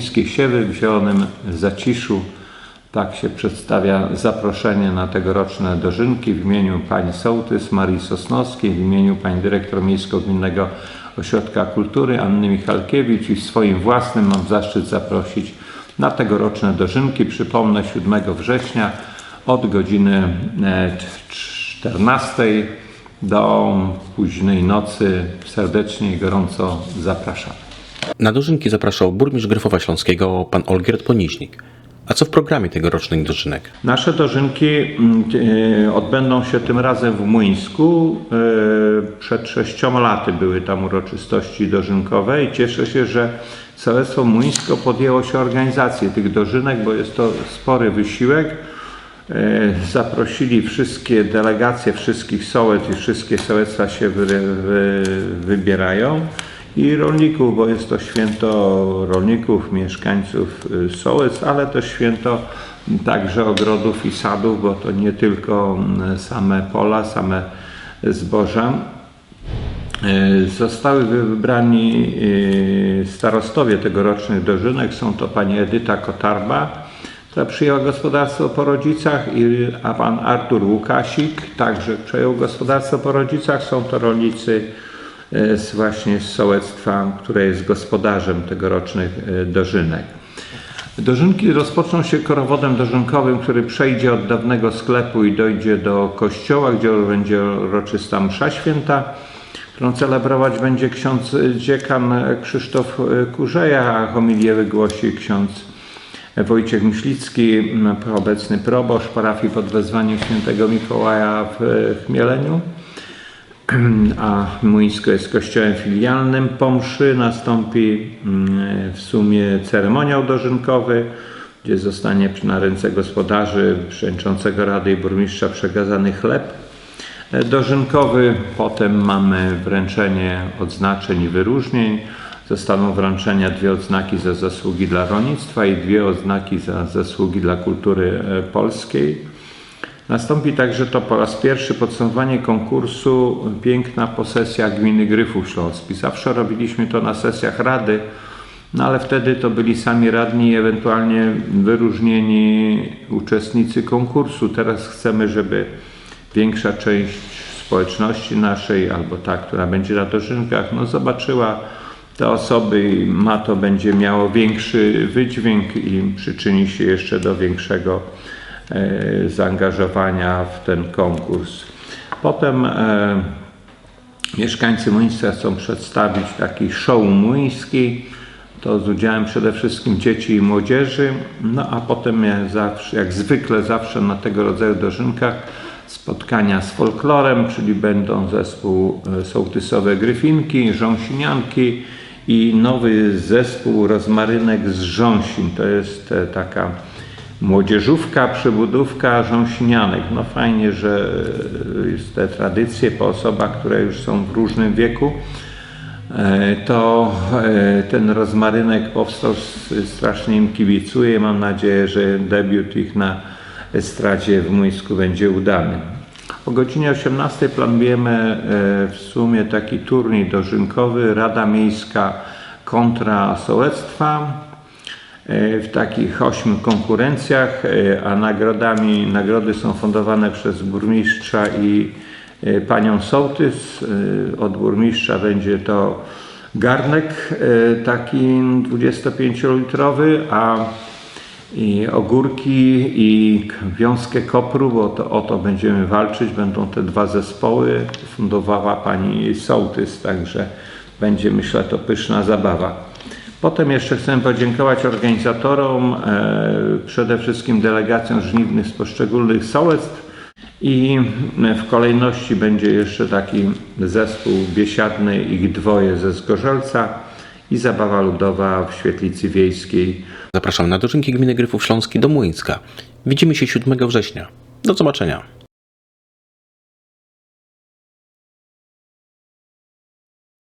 Młyńskie Siewy w Zielonym Zaciszu. Tak się przedstawia zaproszenie na tegoroczne dożynki w imieniu pani sołtys Marii Sosnowskiej, w imieniu pani dyrektor Miejsko-Gminnego Ośrodka Kultury Anny Michalkiewicz i swoim własnym mam zaszczyt zaprosić na tegoroczne dożynki. Przypomnę 7 września od godziny e, 14 do późnej nocy. Serdecznie i gorąco zapraszam. Na dożynki zapraszał burmistrz Gryfowa Śląskiego, pan Olgierd Poniźnik. A co w programie tegorocznych dożynek? Nasze dożynki mm, e, odbędą się tym razem w Młyńsku. E, Przed sześcioma laty były tam uroczystości dożynkowe i cieszę się, że Sołectwo Młyńsko podjęło się organizacji tych dożynek, bo jest to spory wysiłek. E, Zaprosili wszystkie delegacje wszystkich sołec i wszystkie sołectwa się wy, wy, wybierają i rolników, bo jest to święto rolników, mieszkańców y, sołec, ale to święto także ogrodów i sadów, bo to nie tylko mm, same pola, same zboża. E, Zostały wybrani e, starostowie tegorocznych dożynek. Są to pani Edyta Kotarba, która przyjęła gospodarstwo po rodzicach, a pan Artur Łukasik także przejął gospodarstwo po rodzicach. Są to rolnicy z właśnie z sołectwa, które jest gospodarzem tegorocznych e, dożynek. Dożynki rozpoczną się korowodem dożynkowym, który przejdzie od dawnego sklepu i dojdzie do kościoła, gdzie będzie uroczysta msza święta, którą celebrować będzie ksiądz dziekan Krzysztof Kurzeja, a homilię wygłosi ksiądz Wojciech Myślicki, obecny proboszcz parafii pod wezwaniem świętego Mikołaja w Chmieleniu a Młyńsko jest kościołem filialnym. Po mszy nastąpi mm, w sumie ceremoniał dożynkowy, gdzie zostanie na ręce gospodarzy, przewodniczącego Rady i burmistrza przekazany chleb e, dożynkowy. Potem mamy wręczenie odznaczeń i wyróżnień. Zostaną wręczenia dwie odznaki za zasługi dla rolnictwa i dwie odznaki za zasługi dla kultury e, polskiej. Nastąpi także to po raz pierwszy podsumowanie konkursu Piękna posesja gminy Gryfów Śląskich. Zawsze robiliśmy to na sesjach rady, no ale wtedy to byli sami radni i ewentualnie wyróżnieni uczestnicy konkursu. Teraz chcemy, żeby większa część społeczności naszej, albo ta, która będzie na dożynkach, no zobaczyła te osoby i ma to będzie miało większy wydźwięk i przyczyni się jeszcze do większego zaangażowania w ten konkurs. Potem e, mieszkańcy Młyńska chcą przedstawić taki show młyński, to z udziałem przede wszystkim dzieci i młodzieży, no a potem zawsze, jak zwykle zawsze na tego rodzaju dożynkach spotkania z folklorem, czyli będą zespół e, sołtysowe Gryfinki, Rząsinianki i nowy zespół Rozmarynek z Rząsin. To jest e, taka młodzieżówka, przybudówka Rząsinianek. No fajnie, że jest te tradycje po osobach, które już są w różnym wieku. E, To e, ten rozmarynek powstał, strasznie im kibicuję. Mam nadzieję, że debiut ich na estradzie w Młyńsku będzie udany. O godzinie 18 planujemy e, w sumie taki turniej dożynkowy Rada Miejska kontra Sołectwa w takich ośmiu konkurencjach, e, a nagrodami, nagrody są fundowane przez burmistrza i e, panią sołtys. E, Od burmistrza będzie to garnek e, taki 25-litrowy, a i ogórki i wiązkę kopru, bo to, o to będziemy walczyć. Będą te dwa zespoły. Fundowała pani sołtys, także będzie myślę to pyszna zabawa. Potem jeszcze chcę podziękować organizatorom, e, przede wszystkim delegacjom żniwnych z poszczególnych sołectw i w kolejności będzie jeszcze taki zespół biesiadny, ich dwoje ze Zgorzelca i zabawa ludowa w Świetlicy Wiejskiej Zapraszam na dożynki gminy Gryfów Śląski do Młyńska. Widzimy się 7 września. Do zobaczenia.